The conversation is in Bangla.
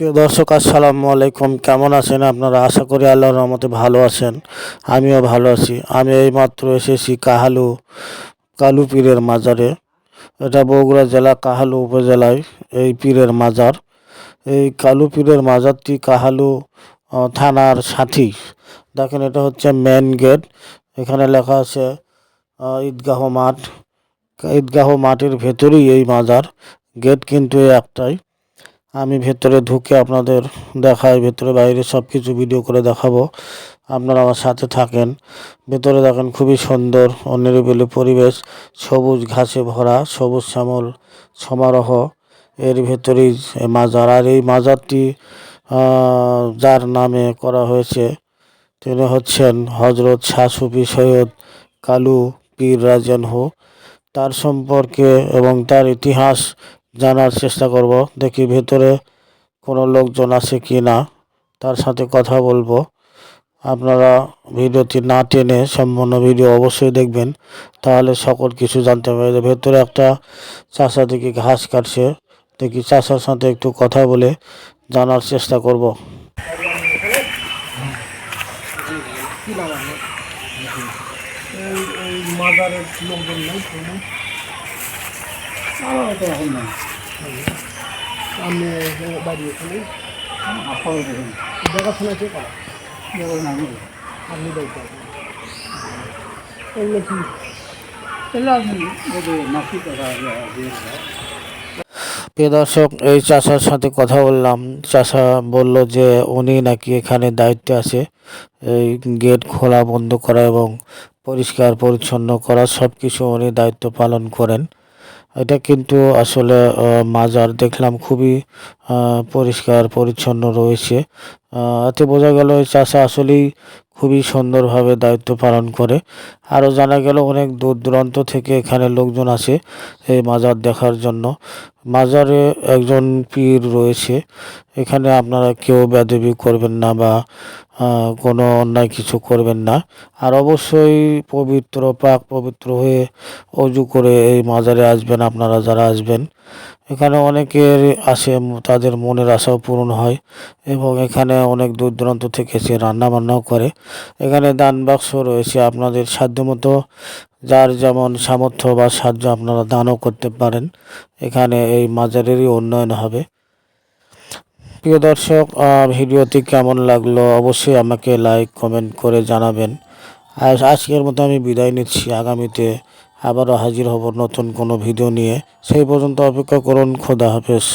প্রিয় দর্শক, আসসালামু আলাইকুম। কেমন আছেন আপনারা? আশা করি আল্লাহর রহমতে ভালো আছেন। আমিও ভালো আছি। আমি এইমাত্র এসেছি কাহালু, কালু পীরের মাজারে। এটা বগুড়া জেলা কাহালু উপজেলায়, এই পীরের মাজার। এই কালু পীরের মাজারটি কাহালু থানার সাথী। দেখেন, এটা হচ্ছে মেন গেট এখানে লেখা আছে ঈদগাহ মাঠ। ঈদগাহ মাঠের ভেতরেই এই মাজার। গেট কিন্তু একটাই। আমি ভেতরে ঢুকে আপনাদের দেখাই, ভেতরে বাইরে সব কিছু ভিডিও করে দেখাবো। আপনারা আমার সাথে থাকেন। ভেতরে দেখেন খুবই সুন্দর, অনিরিবিলি পরিবেশ, সবুজ ঘাসে ভরা, সবুজ শ্যামল সমারোহ। এর ভেতরেই মাজার, আর এই মাজারটি যার নামে করা হয়েছে, তিনি হচ্ছেন হজরত শাহসুফি সৈয়দ কালু পীর রাজেন হো তার সম্পর্কে এবং তার ইতিহাস জানার চেষ্টা করব। দেখি ভেতরে কোনো লোকজন আছে কি না তার সাথে কথা বলব। আপনারা ভিডিওটি না টেনে সম্পূর্ণ ভিডিও অবশ্যই দেখবেন তাহলে সকল কিছু জানতে পারবে ভেতরে একটা চাষা দেখি ঘাস কাটছে দেখি চাষার সাথে একটু কথা বলে জানার চেষ্টা করব। মাজারের লোকজন নেই কোনো এখন নাই। আমি বাড়ি এখানে? আপনার দেখাশোনা কে করা? দেখাশোনা আমি আপনি দায়িত্ব এগুলো কি এগুলো আপনি যদি মাসিক টাকা দিয়ে দেয় প্রিয় দর্শক এই চাষার সাথে কথা বললাম। চাষা বলল যে উনি নাকি এখানে দায়িত্বে আছে। এই গেট খোলা বন্ধ করা এবং পরিষ্কার পরিচ্ছন্ন করা সব কিছু উনি দায়িত্ব পালন করেন। এটা কিন্তু আসলে মাজার দেখলাম খুবই পরিষ্কার, পরিচ্ছন্ন রয়েছে। এতে বোঝা গেল এই চাষা আসলেই খুবই সুন্দরভাবে দায়িত্ব পালন করে। আরও জানা গেল অনেক দূর দূরান্ত থেকে এখানে লোকজন আসে এই মাজার দেখার জন্য। মাজারে একজন পীর রয়েছে। এখানে আপনারা কেউ বেদবি করবেন না বা কোনো অন্যায় কিছু করবেন না। আর অবশ্যই পবিত্র, পাক পবিত্র হয়ে অজু করে এই মাজারে আসবেন আপনারা যারা আসবেন। এখানে অনেকের আসে তাদের মনের আশাও পূরণ হয় এবং এখানে অনেক দূর দূরান্ত থেকে এসে রান্না বান্নাও করে। এখানে দান বাক্স রয়েছে আপনাদের সাধ্যমতো, যার যেমন সামর্থ্য বা সাহায্য আপনারা দানও করতে পারেন। এখানে এই মাজারেরই উন্নয়ন হবে। প্রিয় দর্শক ভিডিওটি কেমন লাগল অবশ্যই আমাকে লাইক, কমেন্ট করে জানাবেন। আজকের মতো আমি বিদায় নিচ্ছি। আগামীতে আবারও হাজির হব নতুন কোনো ভিডিও নিয়ে। সেই পর্যন্ত অপেক্ষা করুন। খোদা হাফেজ।